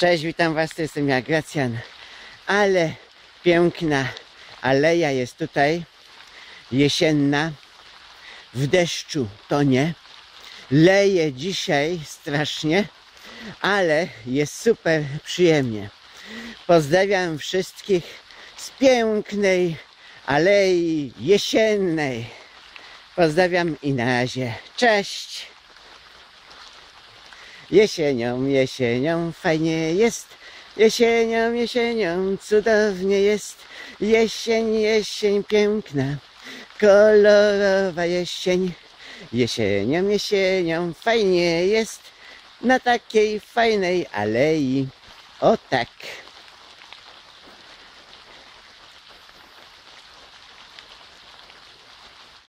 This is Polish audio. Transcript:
Cześć, witam Was, to jestem ja, Gracjan. Ale piękna aleja jest tutaj, jesienna, w deszczu to nie. Leje dzisiaj strasznie, ale jest super przyjemnie. Pozdrawiam wszystkich z pięknej alei jesiennej. Pozdrawiam i na razie. Cześć! Jesienią, jesienią fajnie jest. Jesienią, jesienią cudownie jest. Jesień, jesień piękna, kolorowa jesień. Jesienią, jesienią fajnie jest na takiej fajnej alei. O tak.